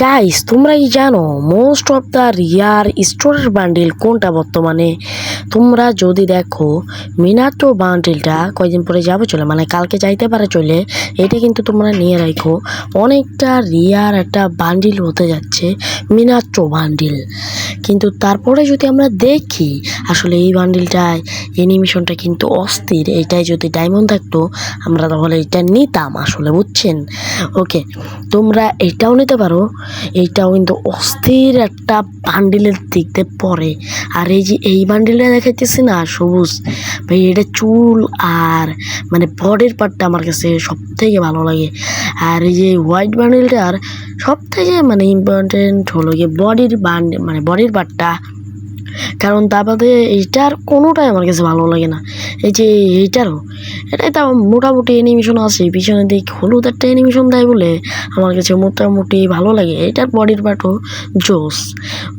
Guys তোমরা কি জানো মোস্ট অফ দ্য রিয়ার স্টোরের বান্ডিল কোনটা বর্তমানে? তোমরা যদি দেখো, মিনাটো বান্ডিলটা কয়েকদিন পরে যাবে চলে? মানে কালকে যাইতে পারে চলে, এটা কিন্তু তোমরা নিয়ে রাখো। অনেকটা রিয়ার একটা বান্ডিল হতে যাচ্ছে, মিনাটো বান্ডিল কিন্তু তারপরে যদি আমরা দেখি, আসলে এই বান্ডিলটায় অ্যানিমেশনটা কিন্তু অস্থির। এটাই যদি ডায়মন্ড থাকতো, আমরা তাহলে এটা নিতাম আসলে, বুঝছেন? ওকে তোমরা এটাও নিতে পারো। এইটাও কিন্তু অস্থির একটা বান্ডিলের দিক দিয়ে পড়ে। আর এই যে এই বান্ডিলটা দেখাইতেছি না, সবুজ, ভাই, এটা চুল আর মানে বডির পার্টটা আমার কাছে সব থেকে ভালো লাগে। আর এই যে হোয়াইট বান্ডিলটার সব থেকে মানে ইম্পর্টেন্ট হলো গিয়ে বডির বান্ড মানে বডির পার্টটা কারণ তার বাদে এইটার কোনোটাই আমার কাছে ভালো লাগে না। এই যে এইটারও, এটাই তাও মোটামুটি অ্যানিমেশন আছে। পিছনে দিক হলুদ একটা অ্যানিমেশন দেয় বলে আমার কাছে মোটামুটি ভালো লাগে। এটার বডির পার্টও জোস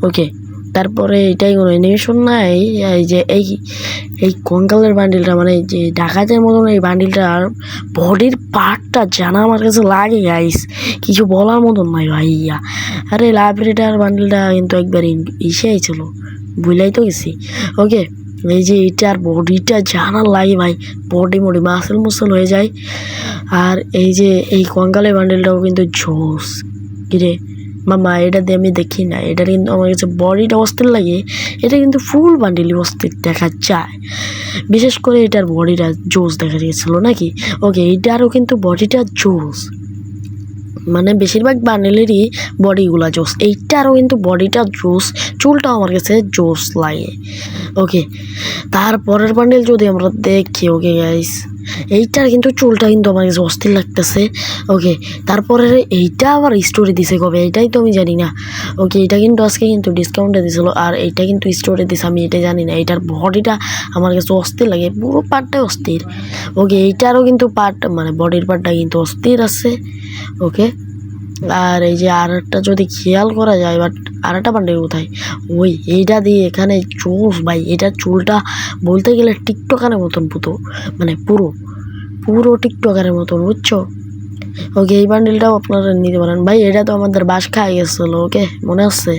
ওকে তারপরে এটাই কোনো অ্যানিমেশন নাই। এই যে এই এই কঙ্কালের বান্ডিলটা মানে যে ডাকাতের মতন এই বান্ডিলটার বডির পার্টটা জানা আমার কাছে লাগে গাইস কিছু বলার মতন নয় ভাইয়া। আরে লাইব্রেরিটার বান্ডিলটা কিন্তু একবার ইসেই ছিল বুঝলাই তো গেছি। ওকে এই যে এটার বডিটা জানার লাগে, ভাই। বডি মডি মাসেল মুসেল হয়ে যায়। আর এই যে এই কঙ্কালের বান্ডেলটাও কিন্তু জোস। কিরে মামা, এটা দিয়ে আমি দেখি না এটা কিন্তু আমার কাছে বডিটা অস্থির লাগে, এটা কিন্তু ফুল বান্ডিলই অস্থির দেখা যায়। বিশেষ করে এটার বডিটা জোস দেখা গিয়েছিল নাকি? ওকে এইটারও কিন্তু বডিটা জোস। মানে বেশিরভাগ বান্ডেলেরই বডিগুলা জোস। এইটারও কিন্তু বডিটা জোস, চুলটাও আমার কাছে জোস লাগে। ওকে তারপরের বান্ডেল যদি আমরা দেখি ওকে গাইস এইটার কিন্তু চুলটা কিন্তু আমার কাছে অস্থির লাগতেছে ওকে তারপরে এইটা আবার স্টোরে দিছে কবে? এটাই তো আমি জানি না ওকে এটা কিন্তু আজকে কিন্তু ডিসকাউন্টে দিছিল আর এইটা কিন্তু স্টোরে দিছে, আমি এটা জানি না। এইটার বডিটা আমার কাছে অস্থির লাগে, পুরো পার্টটাই অস্থির ওকে এইটারও কিন্তু পার্ট মানে বডির পার্টটা কিন্তু অস্থির আছে ওকে আর এই যে আর একটা যদি খেয়াল করা যায় বাট আর একটা বান্ডেল কোথায়? ওই এইটা দিয়ে এখানে চুল ভাই, এটা চুলটা বলতে গেলে টিকটকারের মতন পুতো মানে পুরো পুরো টিকটকারের মতন, বুঝছ? ওকে, এই বান্ডেলটাও আপনারা নিতে পারেন। ভাই, এটা তো আমাদের বাস খাই গেছিল, ওকে, মনে আছে?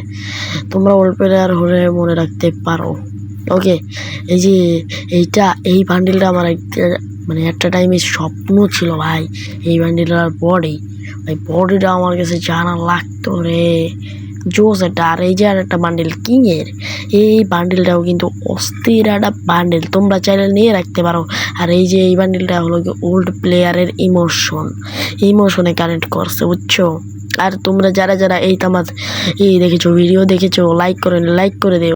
তোমরা ওল্ড আর হলে মনে রাখতে পারো। ওকে, এই যে এইটা, এই বান্ডেলটা আমার মানে একটা টাইমে স্বপ্ন ছিল ভাই, এই বান্ডেলটার বডি ভাই বডিটা আমার কাছে জানা লাগতো রে। জোস একটা, আর এই যে আর একটা বান্ডেল কিংয়ের, এই বান্ডেলটাও কিন্তু অস্থির একটা বান্ডেল। তোমরা চাইলে নিয়ে রাখতে পারো। আর এই যে এই বান্ডেলটা হলো কি ওল্ড প্লেয়ারের ইমোশন ইমোশনে কানেক্ট করছে, বুঝছ? আর তোমরা যারা যারা এই তামাজ এই দেখেছ ভিডিও দেখেছ লাইক করে লাইক করে দেও।